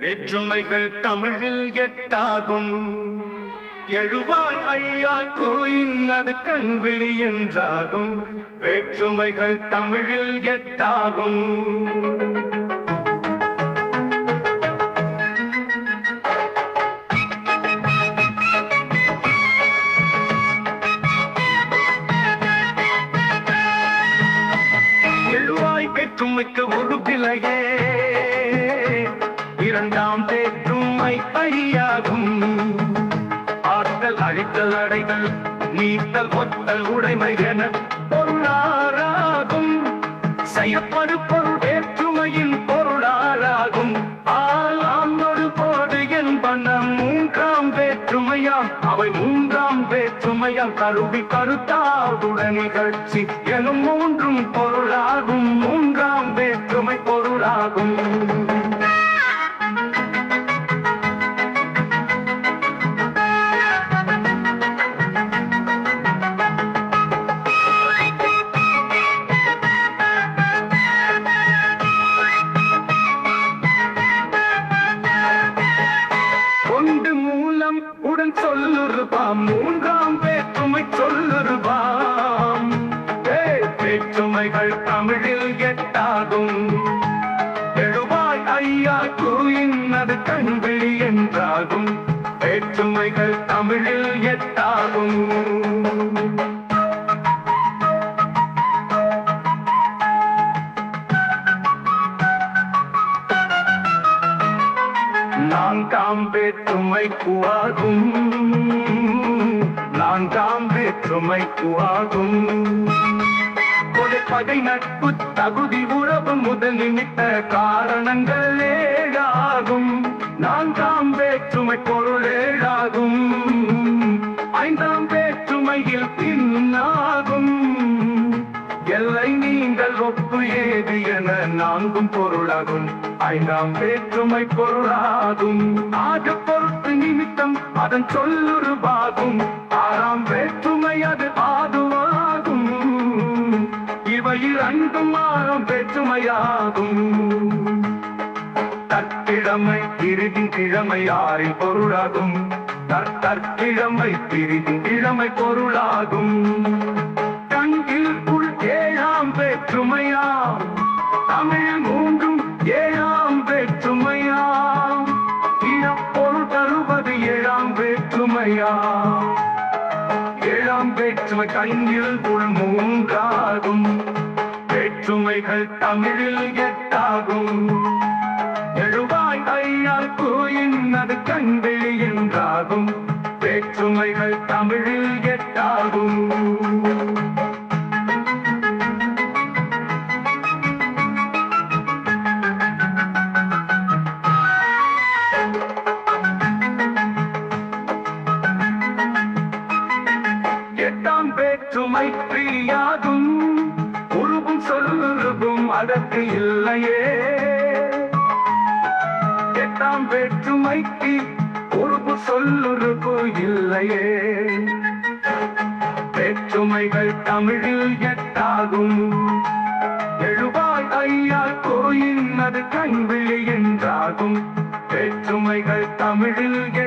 வேற்றுமைகள் தமிழில் எட்டாகும். எழுவாய் ஐயா கோயின் அது கண்விழி என்றாகும். வேற்றுமைகள் தமிழில் எட்டாகும். எழுவாய் ஒரு பிழையே. இரண்டாம் தேற்றுமை பரியாகும் ஆற்றல் அழித்தல் அடைகள் நீத்தல் ஒத்தல் உடைமை என பொருளாராகும். செய்யப்படு பொருள் வேற்றுமையின் பொருளாராகும். ஆளாம் ஒரு போது என்பன மூன்றாம் வேற்றுமையாம். அவை மூன்றாம் வேற்றுமையாம். கருவி கருத்தாவுடன் நிகழ்ச்சி எனும் மூன்றும் பொருளாகும். மூன்றாம் வேற்றுமை பொருளாகும். மூலம் உடன் சொல்லுருபாம் மூன்றாம் வேற்றுமை சொல்லுருபாம் வேற்றுமைகள் தமிழில் எட்டாகும். எழுவாய் ஐயா கூயின் அது கண்விழி என்றாகும். வேற்றுமைகள் தமிழில் நான்காம் வேற்றுமை குவாகும் நான்காம் வேற்றுமை குவாகும் கொலை பகை நட்பு தகுதி உறவு முதல் நிமித்த காரணங்கள் ஏழாகும். நான் நான்காம் வேற்றுமை பொருள் ஏழாகும். ஐந்தாம் வேற்றுமையில் பின்னாகும். எல்லை எங்கள் ஒப்பு ஏது என நான்கும் பொருளாகும். ஐந்தாம் வேற்றுமை பொருளாகும். ஆக பொறுத்து நிமித்தம் அதன் சொல்லுருவாகும் ஆறாம் வேற்றுமை அது ஆதுவாகும் இவை இரண்டும் ஆறாம் வேற்றுமையாகும். தற்கிழமை இறுதி கிழமை ஆறின் பொருளாகும். தற்கிழமை பிரிதின் கிழமை பொருளாகும். கண்ணில் உள் வேற்றுமைகள் தமிழில் எட்டாகும். எழுவாய் கையால் கோயின் அது கண்டு என்றாகும். வேற்றுமைகள் எட்டாம் வேற்றுமை உருவும் சொல்லுருவும் அதற்கு இல்லையே. எட்டாம் வேற்றுமைக்கு உருவு சொல்லுருவு இல்லையே. வேற்றுமைகள் தமிழில் எட்டாகும். எழுவாய் ஐயா கோயின் அது கண்விழி என்றாகும். வேற்றுமைகள் தமிழில் எட்டாகும்